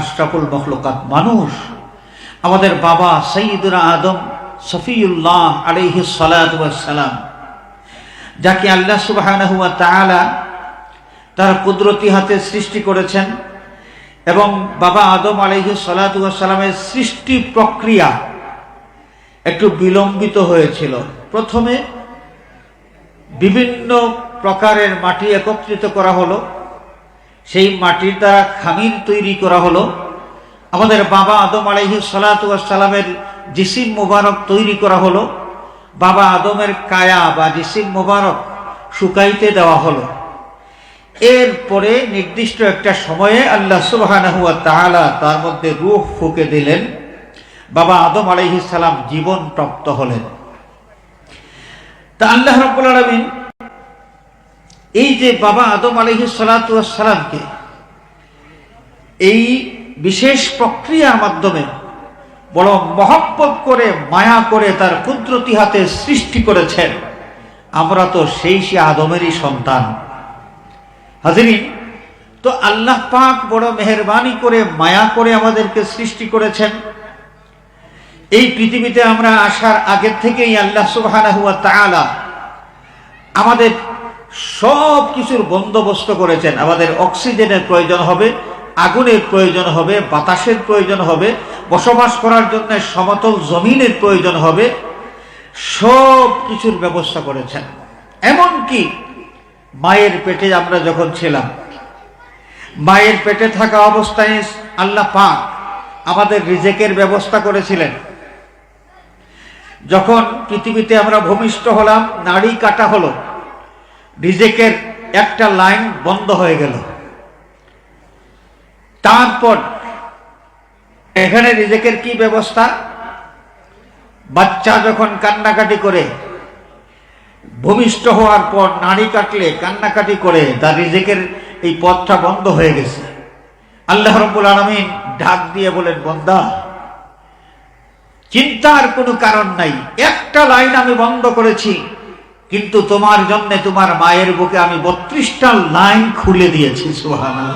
আশরাফুল মখলুকাত মানুষ। আমাদের বাবা সঈদুরা আদম সফিউল্লাহ আলহি সালাম যাকে আল্লাহ সুবাহ তার কুদরতি হাতে সৃষ্টি করেছেন এবং বাবা আদম আলহি সালামের সৃষ্টি প্রক্রিয়া একটু বিলম্বিত হয়েছিল। প্রথমে বিভিন্ন প্রকারের মাটি একত্রিত করা হলো। সেই মাটির দ্বারা খামির তৈরি করা হলো। আমাদের বাবা আদম আলহি সালাতামের জিসিম মুবারক তৈরি করা হলো। বাবা আদমের কায়া বা জিসিম মুবারক শুকাইতে দেওয়া হলো। এরপরে নির্দিষ্ট একটা সময়ে আল্লাহ সুবাহ তার মধ্যে রুহ ফুকে দিলেন। বাবা আদম আলহি জীবন প্রাপ্ত হলেন। তা আল্লাহ রব্বুল আলমিন এই যে বাবা আদম আলহি সালাতামকে এই বিশেষ প্রক্রিয়ার মাধ্যমে বড় মহব্বত করে, মায়া করে তার কুদরতি হাতে সৃষ্টি করেছেন, আমরা তো সেই সে আদমেরই সন্তান। হাজিরিন তো আল্লাহ পাক বড় মেহরবানি করে, মায়া করে আমাদেরকে সৃষ্টি করেছেন। এই পৃথিবীতে আমরা আসার আগের থেকেই আল্লাহ সুবাহ আমাদের সব কিছুর বন্দোবস্ত করেছেন। আমাদের অক্সিজেনের প্রয়োজন হবে, আগুনের প্রয়োজন হবে, বাতাসের প্রয়োজন হবে, বসবাস করার জন্য সমতল জমিনের প্রয়োজন হবে সব কিছুর ব্যবস্থা করেছেন। এমনকি মায়ের পেটে আমরা যখন ছিলাম, মায়ের পেটে থাকা অবস্থায় আল্লাহ পাক আমাদের রিজেকের ব্যবস্থা করেছিলেন। যখন পৃথিবীতে আমরা ভূমিষ্ঠ হলাম, নাড়ি কাটা হলো রিজেকের একটা লাইন বন্ধ হয়ে গেল। তারপর এখানে রিজেকের কি ব্যবস্থা? বাচ্চা যখন কান্নাকাটি করে, ভূমিষ্ঠ হওয়ার পর নাড়ি কাটলে, কান্নাকাটি করে, তার রিজেকের এই পথটা বন্ধ হয়ে গেছে। আল্লাহ রব্বুল আলমিন ঢাক দিয়ে বলেন, বন্দা, চিন্তার কোনো কারণ নাই। একটা লাইন আমি বন্ধ করেছি। কিন্তু তোমার জন্য তোমার মায়ের বুকে আমি বত্রিশটা লাইন খুলে দিয়েছি সুহানা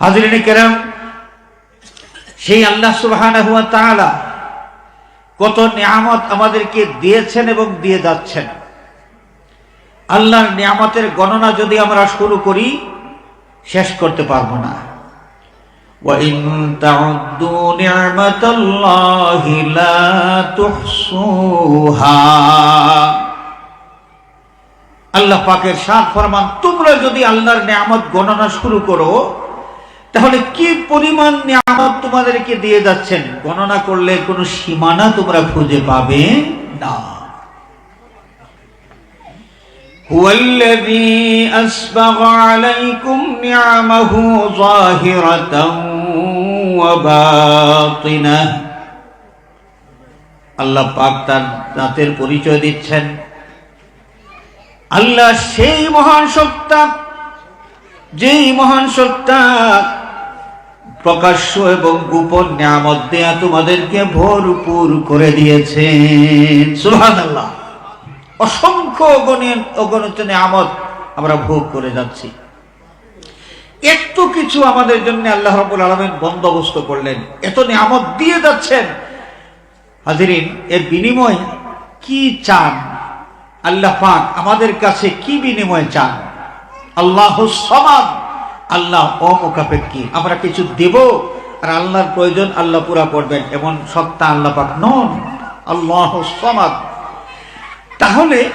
হাজরিনে কেরাম, সেই আল্লাহ সুবাহানা হুয়া তাআলা কত নিয়ামত আমাদেরকে দিয়েছেন এবং দিয়ে যাচ্ছেন। আল্লাহর নিয়ামতের গণনা যদি আমরা শুরু করি, শেষ করতে পারব না। وَإِن تَعُدُّوا نِعْمَةَ اللَّهِ لَا تُحْصُوهَا আল্লাহ পাকের সাত ফরমান তোমরা যদি আল্লাহর নিয়ামত গণনা শুরু করো তাহলে কি পরিমাণ নিয়ামত তোমাদেরকে দিয়ে যাচ্ছেন গণনা করলে কোনো সীমানা তোমরা খুঁজে পাবে না هو الذي أسبغ عليكم نعمه ظاهرة وباطنة আল্লাহ পাক তার দাঁতের পরিচয় দিচ্ছেন আল্লাহ সেই মহান সত্তা যেই মহান সত্তা প্রকাশ্য এবং গোপন নিয়ামত দেয়া তোমাদেরকে ভরপুর করে দিয়েছেন সুহান আল্লাহ অসংখ্য অগণিত অগণিত নিয়ামত আমরা ভোগ করে যাচ্ছি একটু কিছু আমাদের জন্য আল্লাহ রবুল আলমেন বন্দোবস্ত করলেন। এত নিয়ামত দিয়ে যাচ্ছেন। হাজিরিন, এর বিনিময় কি চান? আল্লাহ পাক আমাদের কাছে কি বিনিময় চান? আল্লাহ সমান আল্লাহ অমুখাপেক্ষী আমরা কিছু দেব আর আল্লাহর প্রয়োজন আল্লাহ পুরা করবেন। এমন সত্তা আল্লাহ পাক নন। আল্লাহ সমাদ। তাহলে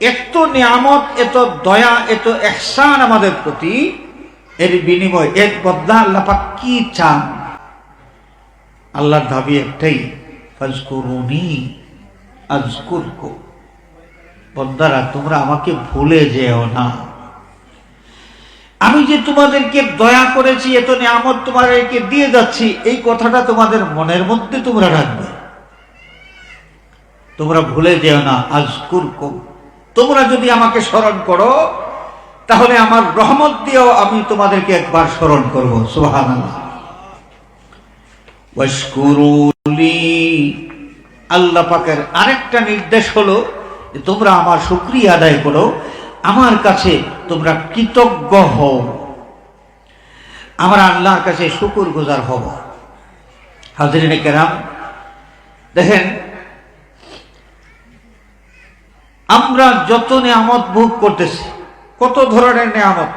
এত নিয়ামত, এত দয়া, এত এহসান আমাদের প্রতি এর বিনিময় এক বদলা আল্লাহ পাক কি চান? আল্লাহর দাবি একটাই, ফাজকুরুনি, আজকুরকু। তোমরা আমাকে ভুলে যেও না। আমি যে তোমাদেরকে দয়া করেছি, এত নিয়ামত তোমাদেরকে দিয়ে যাচ্ছি, এই কথাটা তোমাদের মনের মধ্যে তোমরা রাখবে। তোমরা ভুলে যেও না আজকুর তোমরা যদি আমাকে স্মরণ করো তাহলে আমার রহমত দিয়েও আমি তোমাদেরকে একবার স্মরণ করব আল্লাহ পাকের আরেকটা নির্দেশ হলো যে তোমরা আমার শুক্রিয়া আদায় করো, আমার কাছে তোমরা কৃতজ্ঞ হও। আমরা আল্লাহর কাছে শুকুর গুজার হব। হাজরিনে কেরাম, দেখেন, আমরা যত নিয়ামত ভোগ করতেছি কত ধরনের নেয়ামত?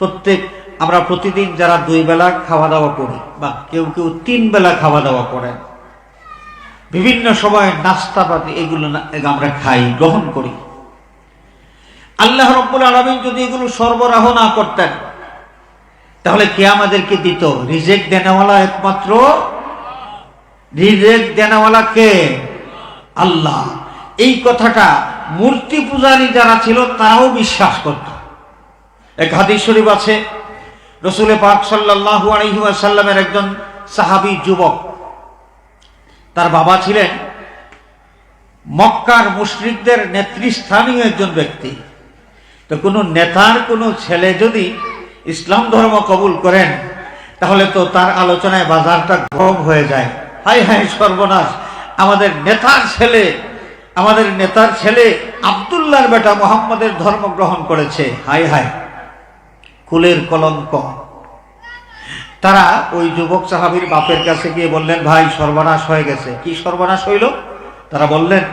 প্রত্যেক, আমরা প্রতিদিন যারা দুই বেলা খাওয়া দাওয়া করি, বা কেউ কেউ তিন বেলা খাওয়া দাওয়া করেন বিভিন্ন সময় নাস্তা পাতি এগুলো আমরা খাই, গ্রহণ করি। আল্লাহ রব্বুল আলমিন যদি এগুলো সরবরাহ না করতেন, তাহলে কে আমাদেরকে দিত? রিজেক্ট দেনেওয়ালা একমাত্র? রিজেক দেনেওয়ালা কে? আল্লাহ। এই কথাটা মূর্তি পূজারী যারা ছিল, তারাও বিশ্বাস করত। এক হাদিস শরীফ আছে, রসুল পাক সাল্লাল্লাহু আলাইহি ওয়াসাল্লামের একজন সাহাবী যুবক, তার বাবা ছিলেন মক্কার মুশরিকদের নেতৃস্থানীয় একজন ব্যক্তি। তো কোনো নেতার কোনো ছেলে যদি ইসলাম ধর্ম কবুল করেন, তাহলে তো তার আলোচনায় বাজারটা গরম হয়ে যায়। হাই হাই সর্বনাশ, আমাদের নেতার ছেলে আমাদের নেতার ছেলে আবদুল্লাহর বেটা মোহাম্মদের ধর্ম গ্রহণ করেছে। হাই হাই কুলের কলঙ্ক। তারা ওই যুবক সাহাবির বাপের কাছে গিয়ে বললেন, ভাই, সর্বনাশ হয়ে গেছে। কি সর্বনাশ হইল? তারা বললেন,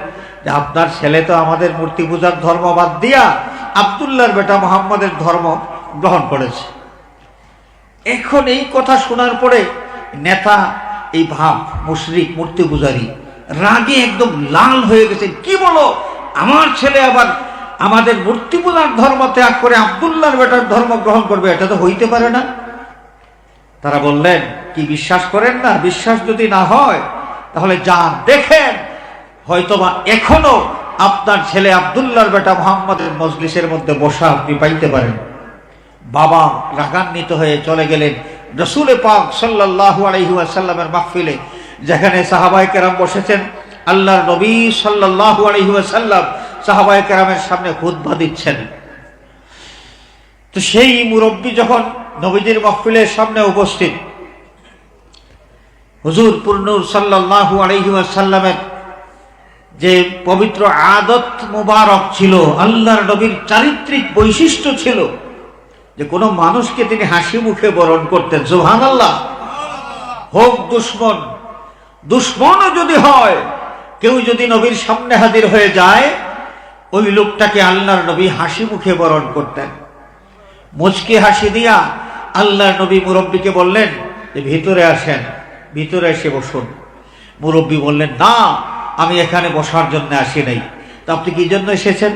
যে আপনার ছেলে তো আমাদের মূর্তি পূজার ধর্ম বাদ দিয়া আবদুল্লাহর বেটা মোহাম্মদের ধর্ম গ্রহণ করেছে। এখন এই কথা শোনার পরে নেতা, এই ভাব, মুশরিক, মূর্তি পূজারী রাগে একদম লাল হয়ে গেছে। কি বলো? আমার ছেলে আবার আমাদের মূর্তি পূজার ধর্ম ত্যাগ করে আবদুল্লাহর বেটার ধর্ম গ্রহণ করবে, এটা তো হইতে পারে না। তারা বললেন, কি বিশ্বাস করেন না? বিশ্বাস যদি না হয়, তাহলে যা দেখেন, হয়তোবা এখনও আপনার ছেলে আবদুল্লাহর বেটা মোহাম্মদের মজলিসের মধ্যে বসা আপনি পাইতে পারেন। বাবা রাগান্বিত হয়ে চলে গেলেন। রসুলে পাক সাল্লাহ আলহি আসাল্লামের মাহফিলে যেখানে সাহাবাই কেরাম বসেছেন, আল্লাহর নবী সাল্লাহ আলহি আসাল্লাম সাহাবাই কেরামের সামনে খুদ্া দিচ্ছেন। তো সেই মুরব্বী যখন নবীজির মহফিলের সামনে উপস্থিত, হুজুর পূর্ণুর সাল্লাহু আলহিসাল্লামের যে পবিত্র আদত মুবারক ছিল, আল্লাহর নবীর চারিত্রিক বৈশিষ্ট্য ছিল যে কোনো মানুষকে তিনি হাসি মুখে বরণ করতেন। সুহান আল্লাহ হোক দুশ্মন দুশ্মনও যদি হয়, কেউ যদি নবীর সামনে হাজির হয়ে যায়, ওই লোকটাকে আল্লাহর নবী হাসি মুখে বরণ করতেন। মুচকি হাসি দিয়া আল্লাহ নবী মুরব্বীকে বললেন যে ভিতরে আসেন, ভিতরে এসে বসুন। মুরব্বী বললেন, না, আমি এখানে বসার জন্য আসি নাই। তা আপনি কি জন্য এসেছেন?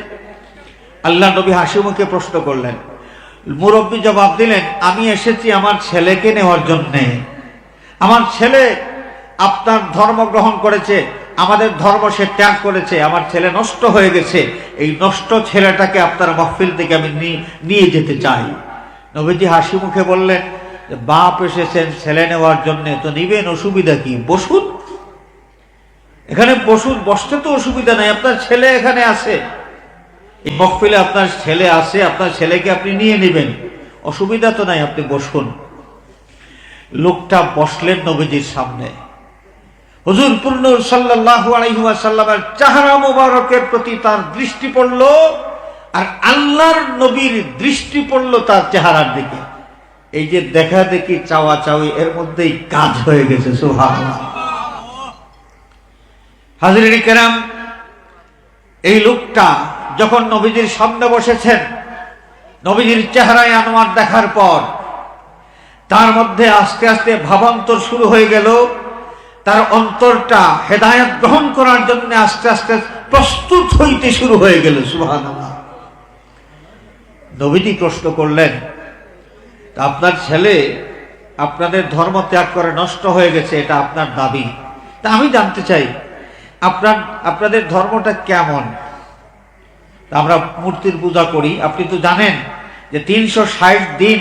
আল্লাহ নবী হাসি মুখে প্রশ্ন করলেন। মুরব্বী জবাব দিলেন, আমি এসেছি আমার ছেলেকে নেওয়ার জন্যে। আমার ছেলে আপনার ধর্ম গ্রহণ করেছে, আমাদের ধর্ম সে ত্যাগ করেছে, আমার ছেলে নষ্ট হয়ে গেছে, এই নষ্ট ছেলেটাকে আপনার মহফিল থেকে আমি নিয়ে যেতে চাই। নবীজি হাসি মুখে বললেন বাপ এসেছেন ছেলে নেওয়ার জন্য, তো নিবেন অসুবিধা কি? বসুন। এখানে বসুন, বসতে তো অসুবিধা নাই, আপনার ছেলে এখানে আছে। এই মহফিলে আপনার ছেলে আছে, আপনার ছেলেকে আপনি নিয়ে নেবেন। অসুবিধা তো নাই, আপনি বসুন। লোকটা বসলেন নবীজির সামনে। হুজুর পূর্ণ সাল্লাহু চাহারা মোবারকের প্রতি তার দৃষ্টি পড়ল আর আল্লাহর নবীর দৃষ্টি পড়ল তার চেহারার দিকে। এই যে দেখা দেখি চাওয়া চাওয়ি, এর মধ্যেই কাজ হয়ে গেছে সুহান হাজরিন কেরাম, এই লোকটা যখন নবীজির সামনে বসেছেন, নবীজির চেহারায় আনোয়ার দেখার পর, তার মধ্যে আস্তে আস্তে ভাবান্তর শুরু হয়ে গেল তার অন্তরটা হেদায়ত গ্রহণ করার জন্য আস্তে আস্তে প্রস্তুত হইতে শুরু হয়ে গেল সুহান নবীজি প্রশ্ন করলেন আপনার ছেলে আপনাদের ধর্ম ত্যাগ করে নষ্ট হয়ে গেছে, এটা আপনার দাবি? তা আমি জানতে চাই, আপনার, আপনাদের ধর্মটা কেমন? আমরা মূর্তির পূজা করি, আপনি তো জানেন যে তিনশো ষাট দিন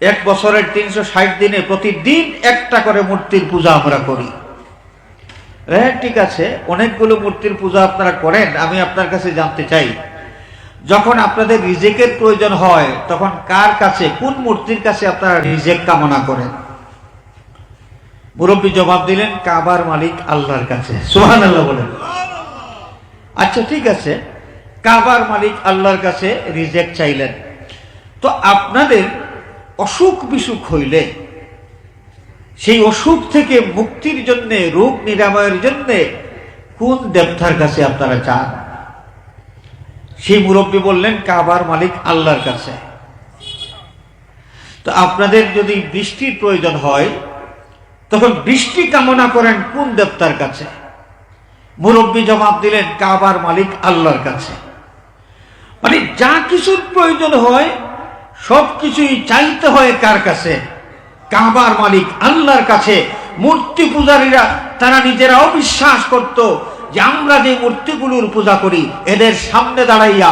এক বছরের তিনশো ষাট দিনে প্রতিদিন একটা করে মূর্তির পূজা আমরা করি। হ্যাঁ ঠিক আছে, অনেকগুলো মূর্তির পূজা আপনারা করেন, আমি আপনার কাছে জানতে চাই। যখন আপনাদের রিজেকের প্রয়োজন হয়, তখন কার কাছে, কোন মূর্তির কাছে আপনারা রিজেক কামনা করেন? মুরব্বী জবাব দিলেন, কাবার মালিক আল্লাহর কাছে। সোহান আল্লাহ বলেন। আচ্ছা ঠিক আছে, কাবার মালিক আল্লাহর কাছে রিজেক্ট চাইলেন। তো আপনাদের অসুখ বিসুখ হইলে, সেই অসুখ থেকে মুক্তির জন্য, রোগ নিরাময়ের জন্য কোন দেবতার কাছে আপনারা চান? সেই মুরব্বী বললেন, কাবার মালিক আল্লাহর কাছে। তো আপনাদের যদি বৃষ্টির প্রয়োজন হয়, তখন বৃষ্টি কামনা করেন কোন দেবতার কাছে? মুরব্বী জবাব দিলেন, কাবার মালিক আল্লাহর কাছে। মানে যা কিছুর প্রয়োজন হয় সব কিছুই চাইতে হয় কার কাছে? কাবার মালিক আল্লাহর কাছে। মূর্তি পূজারীরা, তারা নিজেরাও বিশ্বাস করত যে আমরা যে মূর্তিগুলোর পূজা করি, এদের সামনে দাঁড়াইয়া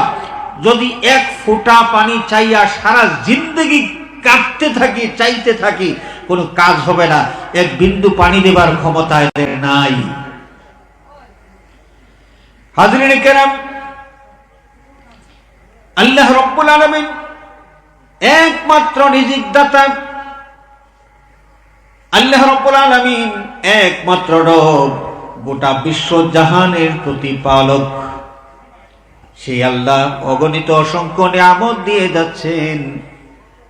যদি এক ফোঁটা পানি চাইয়া সারা জিন্দগি কাটতে থাকি, চাইতে থাকি, কোনো কাজ হবে না। এক বিন্দু পানি দেবার ক্ষমতা এদের নাই। হাজরিন কেরাম, আল্লাহ রব্বুল আলমিন একমাত্র রিজিক দাতা আল্লাহ রব্বুল আলমিন একমাত্র রব, গোটা বিশ্ব জাহানের প্রতিপালক। সেই আল্লাহ অগণিত অসংখ্য নিয়ামত দিয়ে যাচ্ছেন।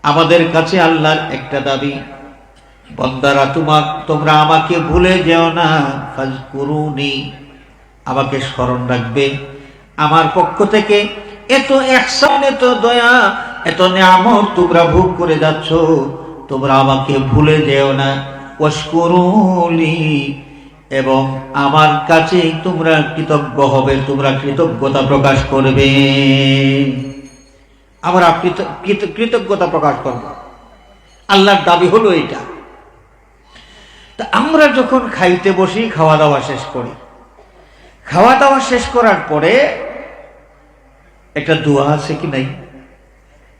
আমাদের কাছে আল্লাহর একটা দাবি, বন্দারা তোমার তোমরা আমাকে ভুলে যেও না। কাজ করুনি আমাকে স্মরণ রাখবে। আমার পক্ষ থেকে এত একসান এত দয়া এত নিয়ামত তোমরা ভোগ করে যাচ্ছ, তোমরা আমাকে ভুলে যেও না। এবং আমার কাছে তোমরা কৃতজ্ঞ হবে, তোমরা কৃতজ্ঞতা প্রকাশ করবে। আমরা কৃত- কৃত- কৃতজ্ঞতা প্রকাশ করব। আল্লাহর দাবি হলো এটা তা আমরা যখন খাইতে বসি খাওয়া দাওয়া শেষ করি। খাওয়া দাওয়া শেষ করার পরে একটা দোয়া আছে কি নাই?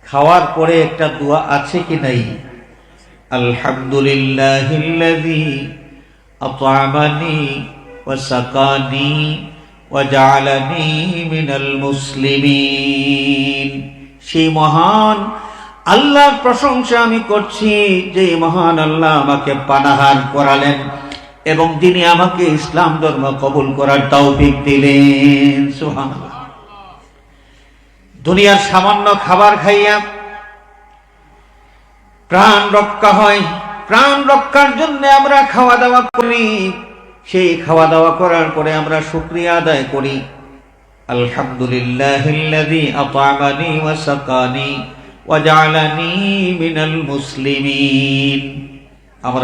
খাওয়ার পরে একটা দোয়া আছে কি নাই? ওয়া জা'আলানি মিনাল সেই মহান আল্লাহর প্রশংসা আমি করছি যে মহান আল্লাহ আমাকে পানাহার করালেন এবং তিনি আমাকে ইসলাম ধর্ম কবুল করার তৌফিক দিলেন। সুবহানাল্লাহ। দুনিয়ার সামান্য খাবার খাইয়া প্রাণ রক্ষা হয়। প্রাণ রক্ষার জন্য আমরা খাওয়া দাওয়া করি। সেই খাওয়া দাওয়া করার পরে আমরা শুক্রিয়া আদায় করি। আলহামদুলিল্লাহিল্লাযী আত'আমানি ওয়া সাকানি ওয়া জা'আলানি মিনাল মুসলিমিন। আমরা